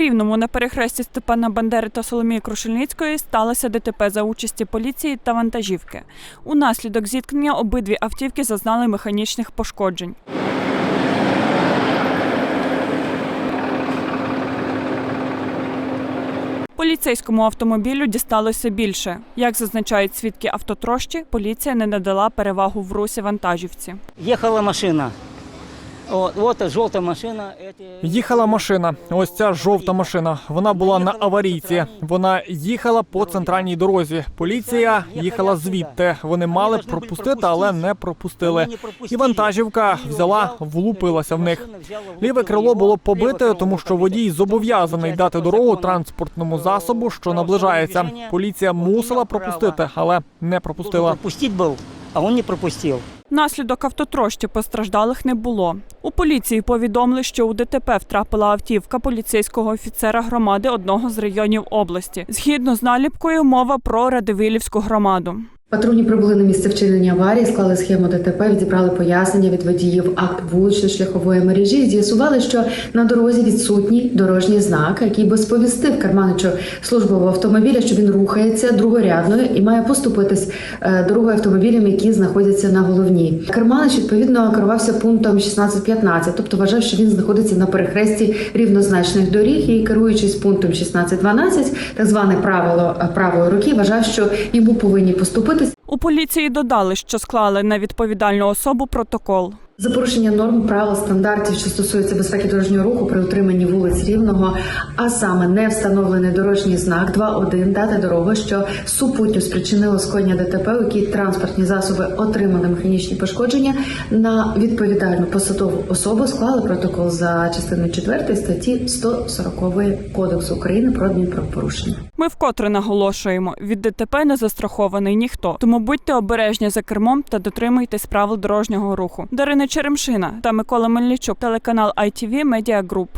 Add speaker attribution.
Speaker 1: Рівному на перехресті Степана Бандери та Соломії Крушельницької сталося ДТП за участі поліції та вантажівки. Унаслідок зіткнення обидві автівки зазнали механічних пошкоджень. Поліцейському автомобілю дісталося більше. Як зазначають свідки автотрощі, поліція не надала перевагу в русі вантажівці.
Speaker 2: Ехала машина. Вот желтая машина.
Speaker 3: Їхала машина. Ось ця жовта машина. Вона була на аварійці. Вона їхала по центральній дорозі. Поліція їхала звідти. Вони мали пропустити, але не пропустили. І вантажівка взяла, влупилася в них. Ліве крило було побите, тому що водій зобов'язаний дати дорогу транспортному засобу, що наближається. Поліція мусила пропустити, але не пропустила.
Speaker 2: Пропустить был, а он не пропустил.
Speaker 1: Внаслідок автотрощі постраждалих не було. У поліції повідомили, що у ДТП втрапила автівка поліцейського офіцера громади одного з районів області. Згідно з наліпкою, мова про Радивилівську громаду.
Speaker 4: Патрульні прибули на місце вчинення аварії, склали схему ДТП, відібрали пояснення від водіїв акт вулично-шляхової мережі. і З'ясували, що на дорозі відсутній дорожній знак, який би сповістив керманичу службового автомобіля, що він рухається другорядною і має поступитись е, дорогою автомобілям, які знаходяться на головній. Керманич відповідно керувався пунктом 16.15, тобто вважав, що він знаходиться на перехресті рівнозначних доріг і керуючись пунктом 16.12, так зване правило е, правої руки, вважав, що йому повинні поступити
Speaker 1: У поліції додали, що склали на відповідальну особу протокол.
Speaker 4: За порушення норм правил стандартів, що стосуються безпеки дорожнього руху при утриманні вулиць рівного, а саме не встановлений дорожній знак 2.1 дати дорогу, що супутньо спричинило скоєння ДТП, у якій транспортні засоби отримали механічні пошкодження. На відповідальну посадову особу склали протокол за частиною 4 статті 140 Кодексу України про адмінправопорушення.
Speaker 1: Ми вкотре наголошуємо, від ДТП не застрахований ніхто. Тому будьте обережні за кермом та дотримуйтесь правил дорожнього руху. Дарина Черемшина та Микола Мельничук, телеканал ITV Media Group.